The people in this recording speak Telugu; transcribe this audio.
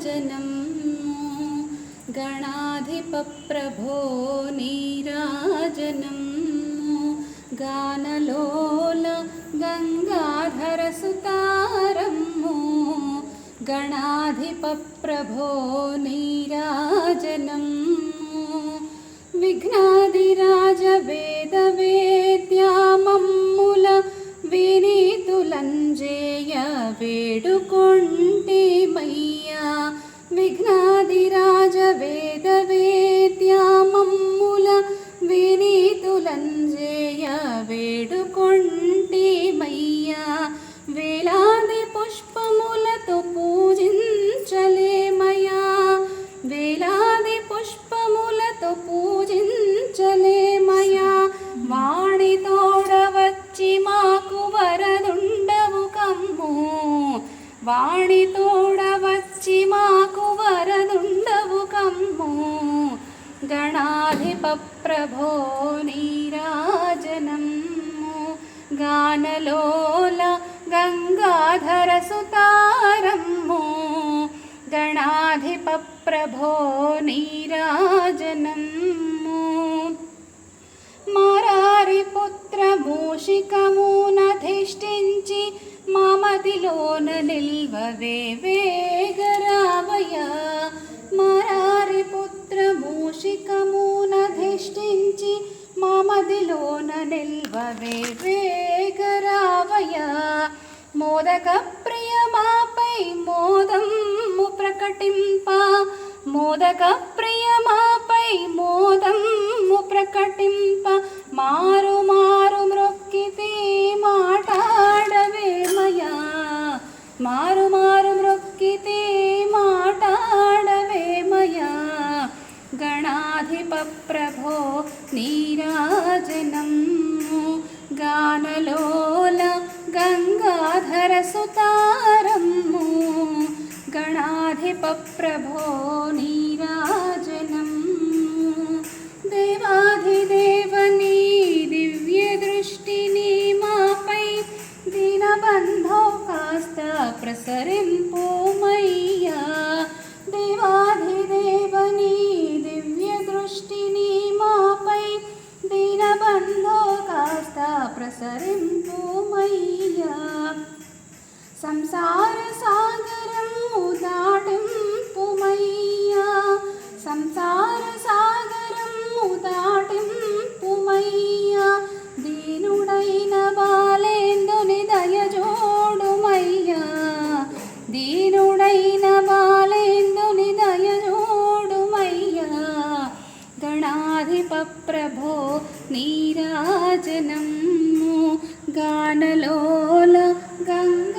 నీరాజనం గణాధిపప్రభో నీరాజనం గానలోల గంగాధరసుతారమ్ము గణాధిపప్రభో నీరాజనం విఘ్నాదిరాజ వేద వేద్యామమ్ముల వినీతులంజేయ వేడుకొంటిమయ్యా విఘ్నాదిరాజ వేద వేద్యామమ్ముల వినీతులంజేయ వేడుకొంటిమయ్యా. వేలాది పుష్పములతో పూజించలేమయా వేలాది పుష్పములతో పూజించలేమయా వాణి తోడవచ్చి మాకు వరదుండవు కమ్ము. వాణి తోడవచ్చి गणाधिपप्रभो नीराजनं गानलोलगङ्गाधरसुतारं मो गणाधिपप्रभो नीराजनम् मारारिपुत्रमूषिकमो न धिष्ठिञ्चि मामधिलो నిల్వవే వేగరావయ మోదక ప్రియమాపై మోదము ప్రకటింప మోదక ప్రియమాపై గణాధిప ప్రభో నీరాజనం. దేవాధిదేవని దివ్య దృష్టిని మాపై దీనబంధో కాస్త ప్రసరింపోమయ్యా దేవాధిదేవని దివ్య దృష్టిని మాపై దీనబంధో కాస్త ప్రసరింపోమయ్యా సంసార ప్రభో నీరాజనము గానలోల గంగ